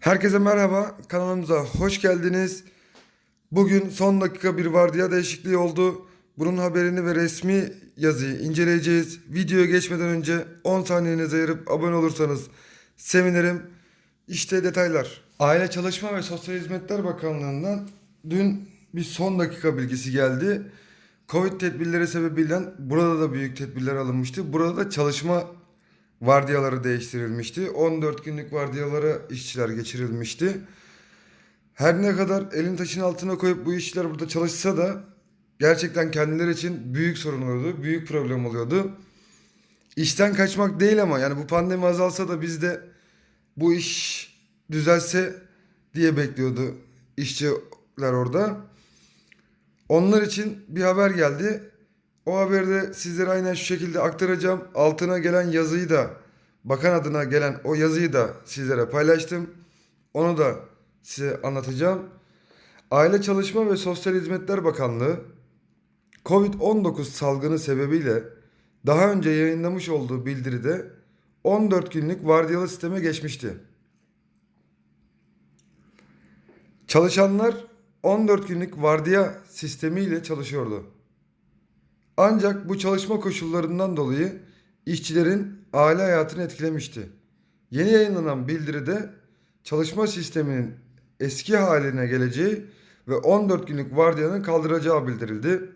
Herkese merhaba, kanalımıza hoş geldiniz. Bugün son dakika bir vardiya değişikliği oldu. Bunun haberini ve resmi yazıyı inceleyeceğiz. Videoya geçmeden önce 10 saniyenizi ayırıp abone olursanız sevinirim. İşte detaylar. Aile Çalışma ve Sosyal Hizmetler Bakanlığı'ndan dün bir son dakika bilgisi geldi. Covid tedbirleri sebebiyle burada da büyük tedbirler alınmıştı. Burada da çalışma vardiyaları değiştirilmişti. 14 günlük vardiyalara işçiler geçirilmişti. Her ne kadar elin taşın altına koyup bu işçiler burada çalışsa da gerçekten kendileri için büyük sorun oluyordu. Büyük problem oluyordu. İşten kaçmak değil ama yani bu pandemi azalsa da bizde bu iş düzelse diye bekliyordu işçiler orada. Onlar için bir haber geldi. O haberi de sizlere aynen şu şekilde aktaracağım. Altına gelen yazıyı da bakan adına gelen o yazıyı da sizlere paylaştım. Onu da size anlatacağım. Aile Çalışma ve Sosyal Hizmetler Bakanlığı Covid-19 salgını sebebiyle daha önce yayınlamış olduğu bildiride 14 günlük vardiyalı sisteme geçmişti. Çalışanlar 14 günlük vardiya sistemiyle çalışıyordu. Ancak bu çalışma koşullarından dolayı işçilerin aile hayatını etkilemişti. Yeni yayınlanan bildiride çalışma sisteminin eski haline geleceği ve 14 günlük vardiyanın kaldıracağı bildirildi.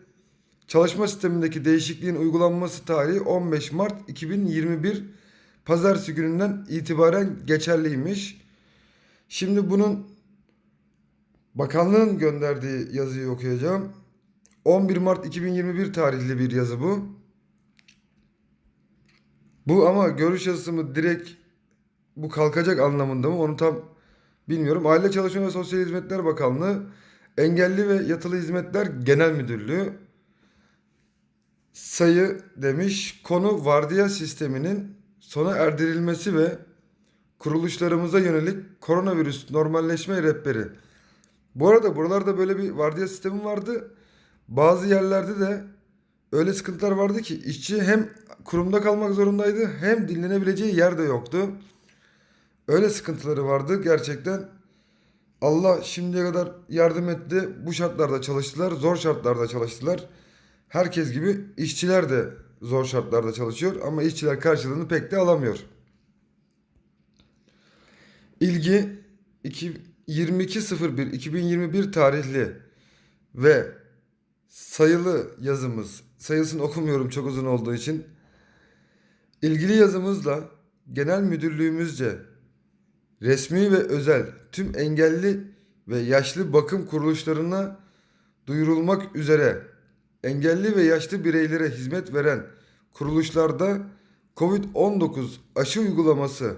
Çalışma sistemindeki değişikliğin uygulanması tarihi 15 Mart 2021 Pazartesi gününden itibaren geçerliymiş. Şimdi bunun bakanlığın gönderdiği yazıyı okuyacağım. 11 Mart 2021 tarihli bir yazı bu. Bu ama görüş yazısı mı direkt bu kalkacak anlamında mı onu tam bilmiyorum. Aile Çalışma ve Sosyal Hizmetler Bakanlığı Engelli ve Yatılı Hizmetler Genel Müdürlüğü sayı demiş. Konu vardiya sisteminin sona erdirilmesi ve kuruluşlarımıza yönelik koronavirüs normalleşme rehberi. Bu arada buralarda böyle bir vardiya sistemi vardı. Bazı yerlerde de öyle sıkıntılar vardı ki işçi hem kurumda kalmak zorundaydı hem dinlenebileceği yer de yoktu. Öyle sıkıntıları vardı gerçekten. Allah şimdiye kadar yardım etti. Bu şartlarda çalıştılar. Zor şartlarda çalıştılar. Herkes gibi işçiler de zor şartlarda çalışıyor ama işçiler karşılığını pek de alamıyor. İlgi 22.01.2021 tarihli ve sayılı yazımız, sayısını okumuyorum çok uzun olduğu için. İlgili yazımızla genel müdürlüğümüzce resmi ve özel tüm engelli ve yaşlı bakım kuruluşlarına duyurulmak üzere engelli ve yaşlı bireylere hizmet veren kuruluşlarda COVID-19 aşı uygulaması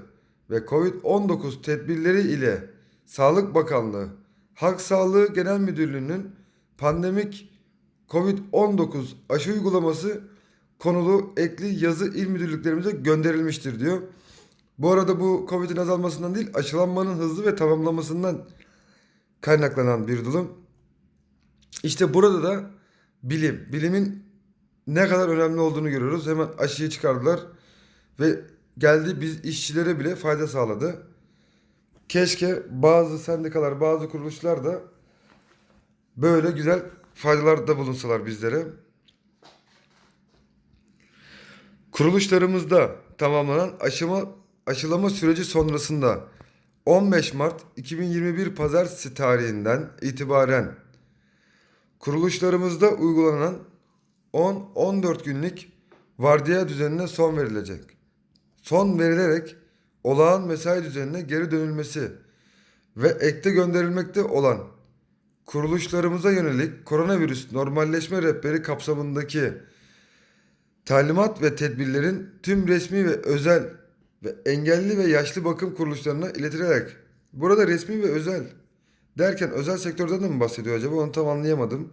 ve COVID-19 tedbirleri ile Sağlık Bakanlığı, Halk Sağlığı Genel Müdürlüğü'nün pandemik COVID-19 aşı uygulaması konulu ekli yazı il müdürlüklerimize gönderilmiştir diyor. Bu arada bu Covid'in azalmasından değil aşılanmanın hızlı ve tamamlamasından kaynaklanan bir durum. İşte burada da bilim, bilimin ne kadar önemli olduğunu görüyoruz. Hemen aşıyı çıkardılar ve geldi biz işçilere bile fayda sağladı. Keşke bazı sendikalar, bazı kuruluşlar da böyle güzel faydalarda bulunsalar bizlere. Kuruluşlarımızda tamamlanan aşıma, aşılama süreci sonrasında 15 Mart 2021 Pazartesi tarihinden itibaren kuruluşlarımızda uygulanan 10-14 günlük vardiya düzenine son verilecek. Son verilerek olağan mesai düzenine geri dönülmesi ve ekte gönderilmekte olan kuruluşlarımıza yönelik koronavirüs normalleşme rehberi kapsamındaki talimat ve tedbirlerin tüm resmi ve özel ve engelli ve yaşlı bakım kuruluşlarına iletilerek burada resmi ve özel derken özel sektörden de mi bahsediyor acaba onu tam anlayamadım.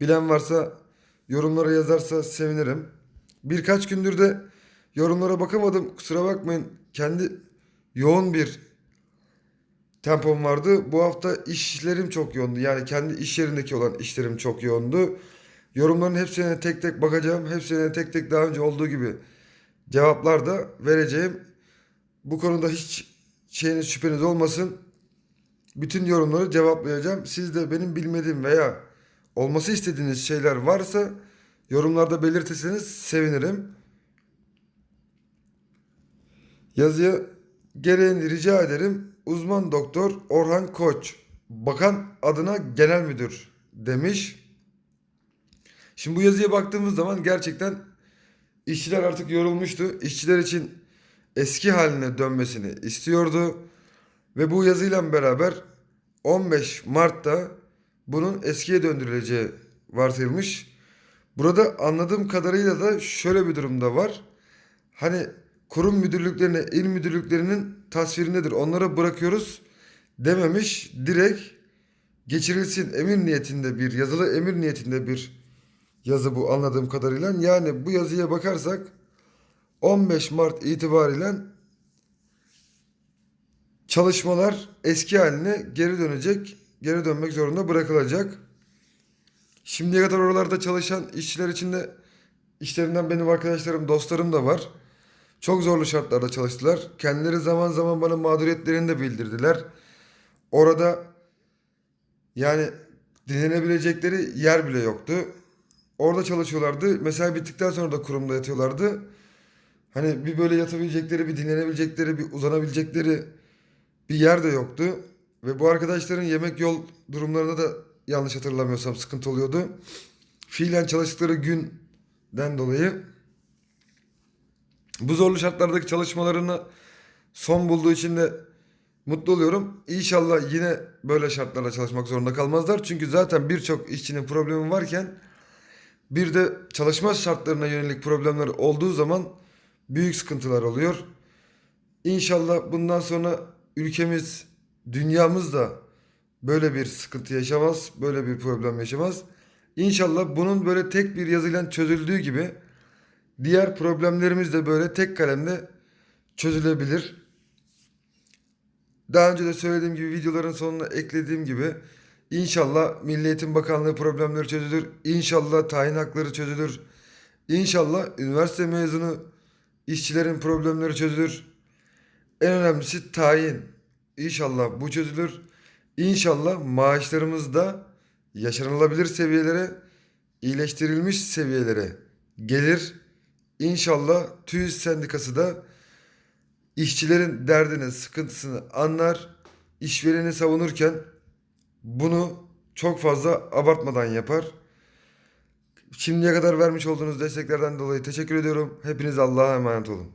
Bilen varsa yorumlara yazarsa sevinirim. Birkaç gündür de yorumlara bakamadım kusura bakmayın kendi yoğun bir tempom vardı. Bu hafta işlerim çok yoğundu. Yani kendi iş yerindeki olan işlerim çok yoğundu. Yorumların hepsine tek tek bakacağım. Hepsine tek tek daha önce olduğu gibi cevaplar da vereceğim. Bu konuda hiç şeyiniz şüpheniz olmasın. bütün yorumları cevaplayacağım. Siz de benim bilmediğim veya olması istediğiniz şeyler varsa yorumlarda belirtirseniz sevinirim. Yazıya gereğini rica ederim. Uzman doktor Orhan Koç. Bakan adına genel müdür demiş. Şimdi bu yazıya baktığımız zaman gerçekten işçiler artık yorulmuştu. İşçiler için eski haline dönmesini istiyordu. Ve bu yazıyla beraber 15 Mart'ta bunun eskiye döndürüleceği varsayılmış. Burada anladığım kadarıyla da şöyle bir durumda var. Hani kurum müdürlüklerine, il müdürlüklerinin tasviri nedir? Onlara bırakıyoruz dememiş. Direkt geçirilsin emir niyetinde bir, yazılı emir niyetinde bir yazı bu anladığım kadarıyla. Yani bu yazıya bakarsak 15 Mart itibariyle çalışmalar eski haline geri dönecek, geri dönmek zorunda bırakılacak. Şimdiye kadar oralarda çalışan işçiler içinde işlerinden benim arkadaşlarım, dostlarım da var. Çok zorlu şartlarda çalıştılar. Kendileri zaman zaman bana mağduriyetlerini de bildirdiler. Orada yani dinlenebilecekleri yer bile yoktu. Orada çalışıyorlardı. Mesai bittikten sonra da kurumda yatıyorlardı. Hani bir böyle yatabilecekleri, bir dinlenebilecekleri, bir uzanabilecekleri bir yer de yoktu. Ve bu arkadaşların yemek yol durumlarında da yanlış hatırlamıyorsam sıkıntı oluyordu. Fiilen çalıştıkları günden dolayı bu zorlu şartlardaki çalışmalarını son bulduğu için de mutlu oluyorum. İnşallah yine böyle şartlarda çalışmak zorunda kalmazlar. Çünkü zaten birçok işçinin problemi varken bir de çalışma şartlarına yönelik problemler olduğu zaman büyük sıkıntılar oluyor. İnşallah bundan sonra ülkemiz, dünyamız da böyle bir sıkıntı yaşamaz, böyle bir problem yaşamaz. İnşallah bunun böyle tek bir yazıyla çözüldüğü gibi diğer problemlerimiz de böyle tek kalemde çözülebilir. Daha önce de söylediğim gibi videoların sonuna eklediğim gibi inşallah Milli Eğitim Bakanlığı problemleri çözülür. İnşallah tayin hakları çözülür. İnşallah üniversite mezunu işçilerin problemleri çözülür. En önemlisi tayin. İnşallah bu çözülür. İnşallah maaşlarımız da yaşanılabilir seviyelere, iyileştirilmiş seviyelere gelir. İnşallah TÜİS Sendikası da işçilerin derdini, sıkıntısını anlar. işvereni savunurken bunu çok fazla abartmadan yapar. Şimdiye kadar vermiş olduğunuz desteklerden dolayı teşekkür ediyorum. Hepiniz Allah'a emanet olun.